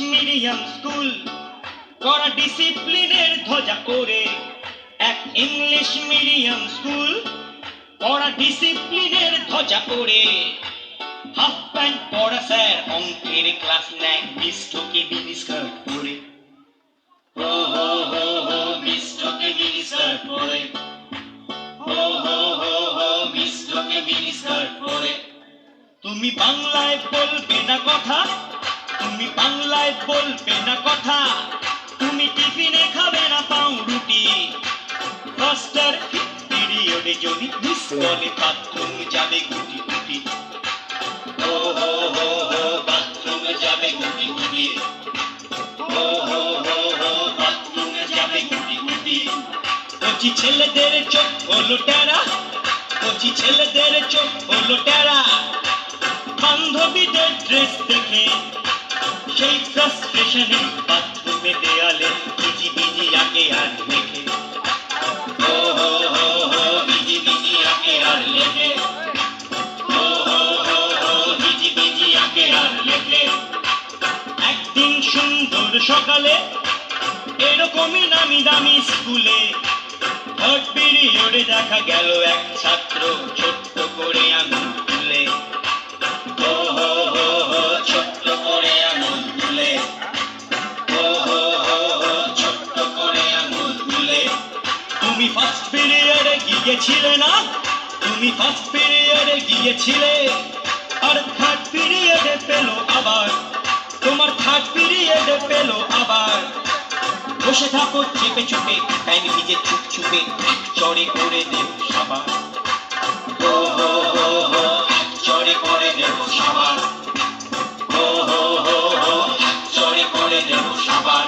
Medium school, করা ডিসিপ্লিনের ধ্বজা করে। এক ইংলিশ মিডিয়াম স্কুল, করা ডিসিপ্লিনের ধ্বজা করে। হাফ প্যান্ট পরা স্যার, অঙ্কের ক্লাস নেয় মিষ্টকে মিনি মিনি স্কার্ট পরে। তুমি বাংলায় বলবে না কথা বলবে না কথা। তুমি টিফিনে খাবে না পাউরুটি। ফার্স্টার পিরিয়ডে যদি মিস বাথরুম যাবে গুটি গুটি। ও হো হো হো, বাথরুম যাবে গুটি গুটি। ও হো হো হো, বাথরুম যাবে গুটি গুটি। কচি ছেলেদের চোখ হলো টেরা কচি ছেলেদের চোখ হলো টেরা বান্ধবীদের ড্রেস দেখে একদিন সুন্দর সকালে এরকমই নামি দামি স্কুলে থার্ড পিরিয়ডে দেখা গেল এক ছাত্র ছোট্ট করে আঙুল ফার্স্ট পিরিয়ডে গিয়েছিলে না? তুমি ফার্স্ট পিরিয়ডে গিয়েছিলে। আর থার্ড পিরিয়ডে পেল আবার। তোমার থার্ড পিরিয়ডে পেল আবার। বসে থাকো, চেপে চুপে টাইম ভিজে চুপ চুপে চড়ে করে দেব সবার ও হো হো হো, এক করে দেব সবার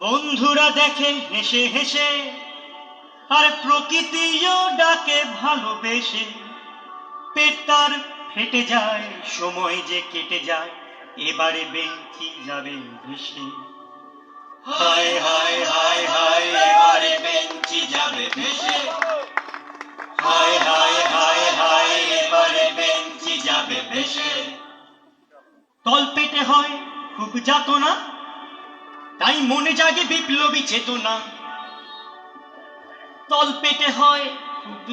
বন্ধুরা দেখে হেসে হেসে আর প্রকৃতিও ডাকে ভালোবেসে। পেট তার ফেটে যায়, সময় যে কেটে যায়, এবারে বেঞ্চি যাবে ভেসে? হায় হায় হায় হায়, এবারে বেঞ্চি যাবে ভেসে? হায় হায় হায় হায়, এবারে বেঞ্চি যাবে ভেসে? তল পেটে হয় খুব যাতনা, তাই মনে জাগে বিপ্লবী চেতনা। তল পেটে হয়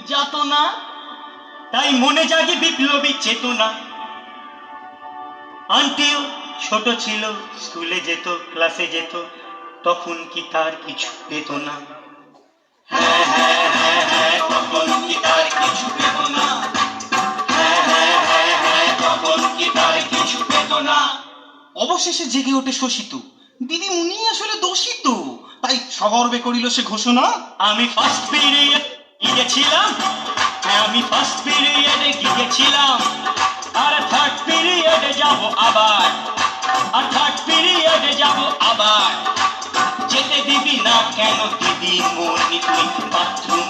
যাতনা তাই মনে জাগে বিপ্লবী চেতনা। আন্টিও ছোট ছিল, স্কুলে যেত, ক্লাসে যেত, তখন কি তার কিছু পেত না? অবশেষে জেগে ওঠে শোষিত দিদি উনি আসলে দোষিত তাই সগর্বে করিল সে ঘোষণা। আমি ফার্স্ট পিরিয়ডে গিয়েছিলাম। হ্যাঁ আমি ফার্স্ট পিরিয়ডে গিয়েছিলাম। আর থার্ড পিরিয়ডে যাব আবার। আর থার্ড পিরিয়ডে যাব আবার। যেতে দিবি না কেন দিদি মনি তুই বাবার